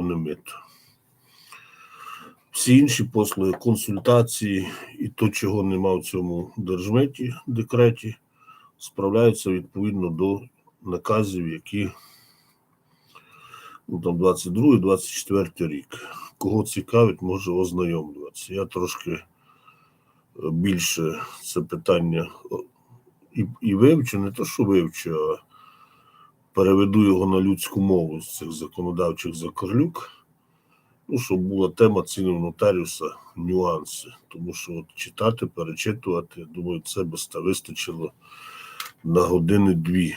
мито. Всі інші послуги, консультації і то, чого нема в цьому держметі, декреті, справляються відповідно до наказів, які ну, там 22-24 рік. Кого цікавить, може ознайомлюватися. Я трошки е, більше це питання і, і вивчу, не то, що вивчу, а переведу його на людську мову з цих законодавчих закорлюк. Ну, щоб була тема цінів нотаріуса, нюанси. Тому що от читати, перечитувати, думаю, це би ста вистачило на години дві.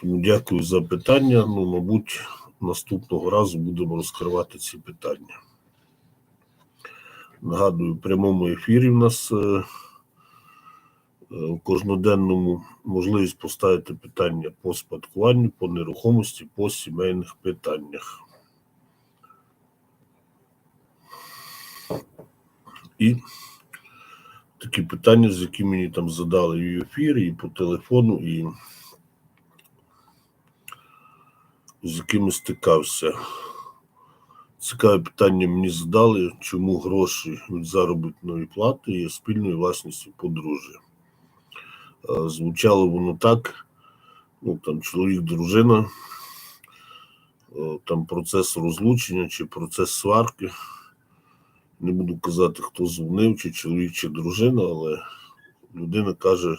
Тому дякую за питання. Ну, мабуть, наступного разу будемо розкривати ці питання. Нагадую, в прямому ефірі в нас е, в кожноденному можливість поставити питання по спадкуванню, по нерухомості, по сімейних питаннях. І такі питання, з які мені там задали і в ефірі, і по телефону, і з якими стикався. Цікаве питання мені задали, чому гроші від заробітної плати є спільною власністю подружжя. Звучало воно так: ну там чоловік, дружина, там процес розлучення чи процес сварки. Не буду казати, хто дзвонив, чи чоловік, чи дружина, але людина каже: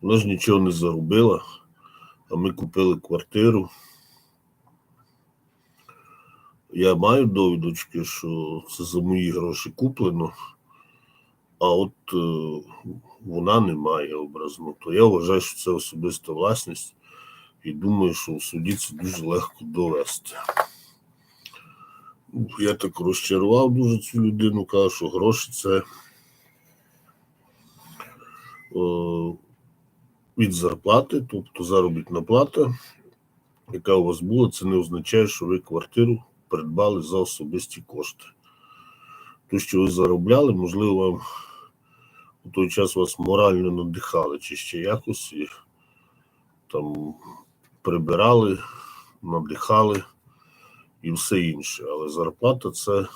вона ж нічого не заробила, а ми купили квартиру. Я маю довідочки, що це за мої гроші куплено, а от е, вона не має образно. То я вважаю, що це особиста власність, і думаю, що в суді це дуже легко довести. Я так розчарував дуже цю людину, кажу, що гроші це е, від зарплати, тобто заробітна плата, яка у вас була, це не означає, що ви квартиру придбали за особисті кошти. То, що ви заробляли, можливо, вам у той час вас морально надихали, чи ще якось і там прибирали, надихали і все інше. Але зарплата це,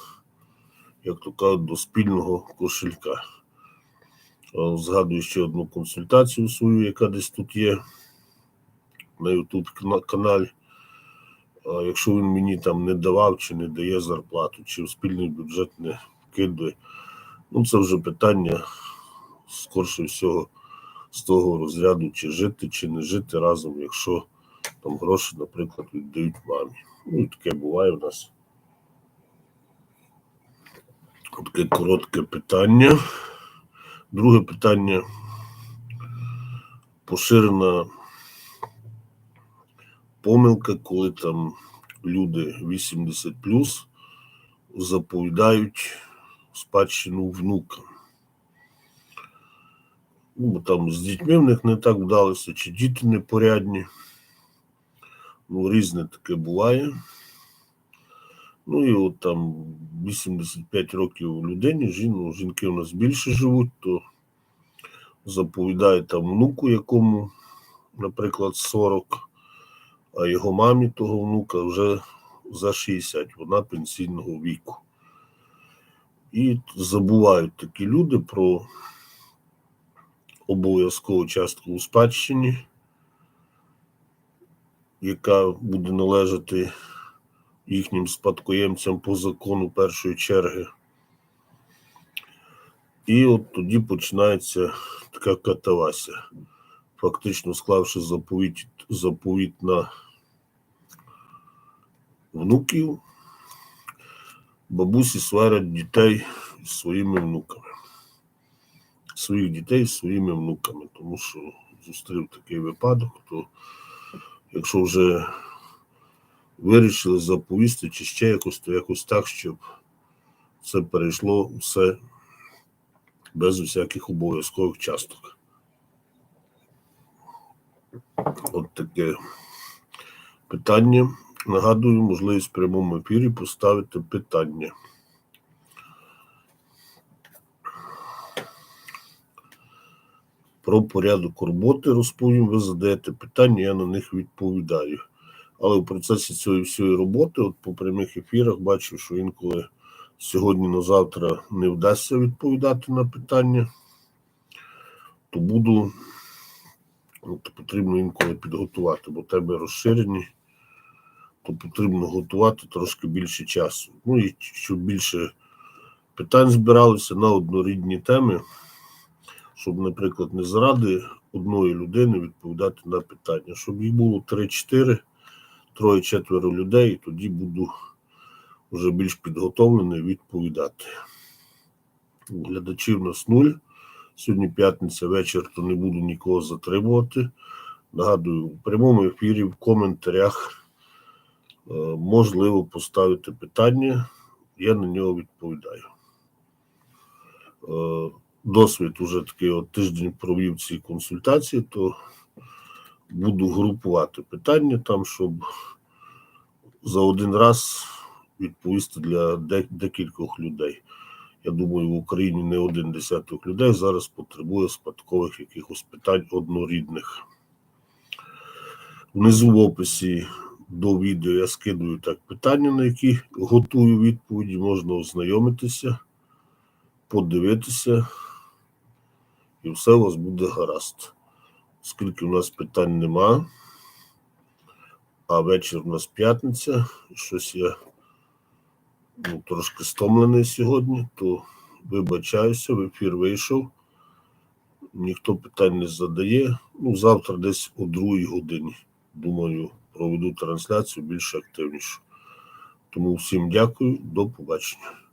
як то кажуть, до спільного кошелька. Згадую ще одну консультацію свою, яка десь тут є на YouTube каналі. Якщо він мені там не давав чи не дає зарплату, чи в спільний бюджет не вкидує, ну це вже питання скорше всього з того розряду, чи жити, чи не жити разом, якщо там гроші, наприклад, віддають мамі. Ну, таке буває у нас. Таке коротке питання. Друге питання. Поширена помилка, коли там люди 80 заповідають спадщину внукам. Ну, там з дітьми в них не так вдалося, чи діти непорядні. Ну, різне таке буває. Ну і от там 85 років людині, жін, жінки у нас більше живуть, то заповідає там внуку, якому, наприклад, 40, а його мамі того внука вже за 60, вона пенсійного віку. І забувають такі люди про обов'язкову частку у спадщині, яка буде належати їхнім спадкоємцям по закону першої черги. І от тоді починається така катавася. Фактично склавши заповідь на внуків, бабусі сварять дітей зі своїми внуками. Своїх дітей з своїми внуками, тому що зустрів такий випадок, то якщо вже вирішили заповісти чи ще якось, то якось так, щоб це перейшло все без усяких обов'язкових часток. От таке питання. Нагадую, можливість в прямому ефірі поставити питання. Про порядок роботи розповім, ви задаєте питання, я на них відповідаю. Але в процесі цієї всієї роботи, от по прямих ефірах, бачив, що інколи сьогодні на завтра не вдасться відповідати на питання, то буду то потрібно інколи підготувати, бо тебе розширені, то потрібно готувати трошки більше часу. Ну і щоб більше питань збиралося на однорідні теми, щоб, наприклад, не заради одної людини відповідати на питання, щоб їх було 3-4, троє-четверо людей, і тоді буду вже більш підготовлений відповідати. Глядачів нас нуль. Сьогодні п'ятниця вечір, то не буду нікого затримувати. Нагадую, в прямому ефірі, в коментарях е, можливо поставити питання, я на нього відповідаю. Досвід уже такий от тиждень провів ці консультації, то буду групувати питання там, щоб за один раз відповісти для декількох людей. Я думаю, в Україні не один десяток людей зараз потребує спадкових якихось питань однорідних. Внизу в описі до відео я скидую так питання, на які готую відповіді, можна ознайомитися, подивитися, і все у вас буде гаразд. Оскільки у нас питань нема, а вечір у нас п'ятниця, щось я ну, трошки стомлений сьогодні, то вибачаюся, в ефір вийшов. Ніхто питань не задає. Ну, завтра десь о другій годині. Думаю, проведу трансляцію більш активнішу. Тому всім дякую, до побачення.